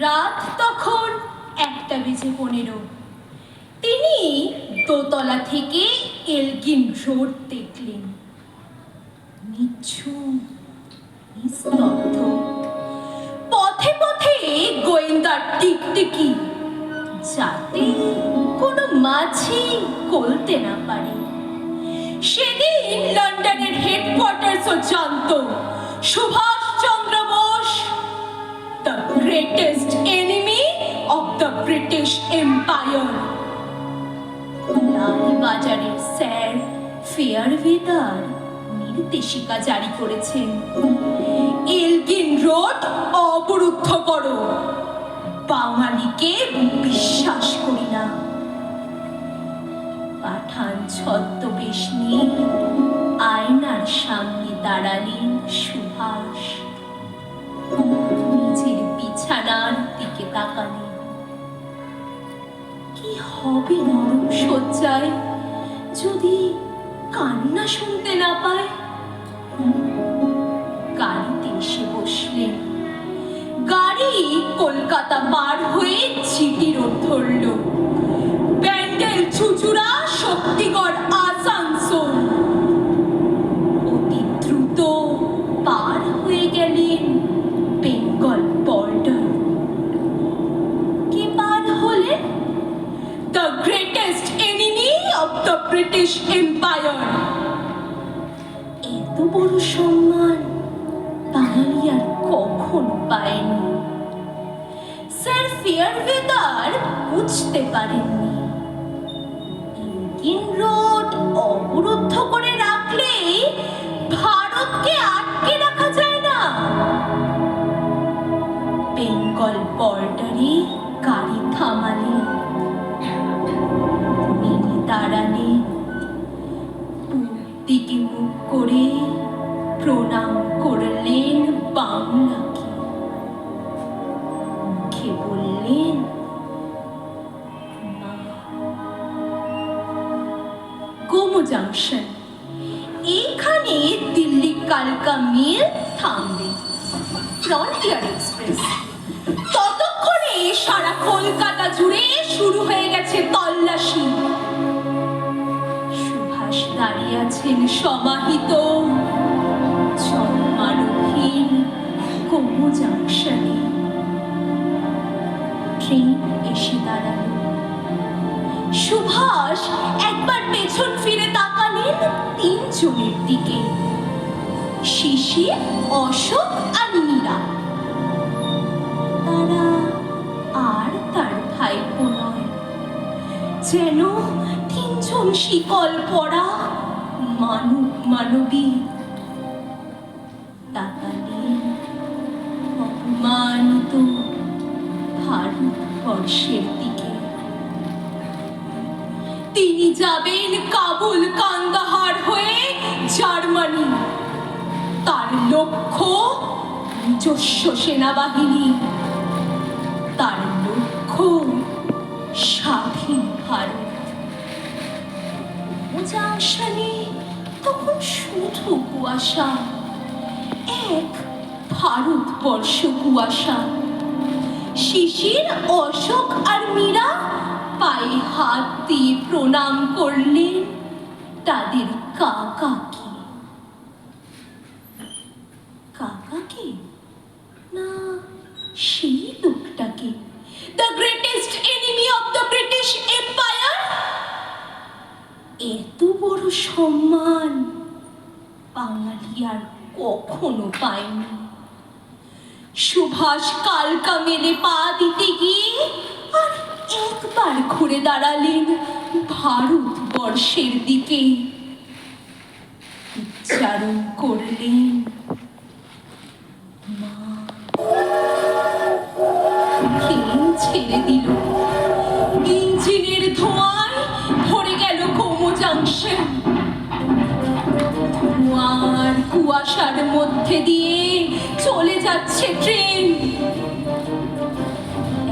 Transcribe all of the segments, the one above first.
রাত তখন একটা বেজে পনেরো। তিনি দোতলা থেকে এলগিন রোড দেখলেন। পথে পথে গোয়েন্দার টিকটিকি, যাতে কোনো মাছি গলতে না পারে। সেদিন লন্ডনের হেডকোয়ার্টার্সও জানত সুভাষ বাজারের স্যার ফেয়ারওয়েদার নির্দেশিকা জারি করেছেন। এলগিন রোড অবরুদ্ধ করো। বাঙালিকে বিশ্বাস করি না। পাঠান ছদ্মবেশ নিয়ে আয়নার সামনে দাঁড়ালেন সুভাষ। নিজের বিছানার দিকে তাকালেন। কি হবে নরম শয্যায়? কান্না শুনতে না পায়? গাড়িতে এসে বসলেন গাড়ি কলকাতা পার হয়ে চিটি রোড ধরল। ব্যান্ডেল চুচুড়া, শক্তিগড়, আসানসোল। অতি দ্রুত পার হয়ে গেলেন বেঙ্গল বর্ডার। কে পার হলেন the greatest enemy of the British Empire. এত বড় সম্মান বাঙালি আর কখনো পায়নি স্যার ফিয়ারভেদার বুঝতে পারেননি ইঞ্জিন রোড অবরুদ্ধ করে প্রণাম করলেন বাংলাকে মুখে বললেন। গোমো জাংশন, এইখানে দিল্লি কালকা মেল থামবে। ফ্রন্টিয়ার এক্সপ্রেস, ততক্ষণে সারা কলকাতা জুড়ে শুরু হয়ে গেছে তল্লাশি। সুভাষ দাঁড়িয়ে আছেন সমাহিত। জন্মারোহীন কোমো জাংশনে ট্রেন এসে সুভাষ, একবার পেছন ফিরে তাকালেন তিনজনের দিকে। শিশির অশোক আর মীরা। তারা আর তার ভাইপো নয়, যেন তিনজন শিকল পড়া মানব মানবী তাকালেন অপমানিত ভারতবর্ষের দিকে তিনি যাবেন কাবুল কান্দাহার হয়ে জার্মানি। তার লক্ষ্য নিজস্ব সেনাবাহিনী। তার লক্ষ্য স্বাধীন ভারত। জাংশনে তখন শুধু কুয়াশা। এক ভারতবর্ষ কুয়াশা। শিশির, অশোক আর মীরা পায়ে হাত দিয়ে প্রণাম করলেন তাদের কাকাকে কাকাকে না, সেই লোকটাকে। The greatest enemy of the British Empire এত বড় সম্মান বাঙালি আর কখনো পায়নি সুভাষ কালকা মেলে পা দিতে গিয়ে আর একবার ঘুরে দাঁড়ালেন ভারতবর্ষের দিকে। উচ্চারণ করলেন, মা ছেড়ে দিল। কুয়াশার মধ্যে দিয়ে চলে যাচ্ছে ট্রেন।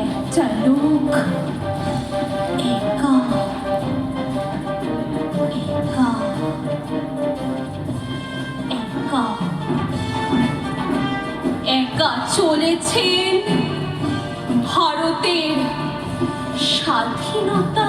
একটা লোক একা একা একা একা চলেছেন ভারতের স্বাধীনতা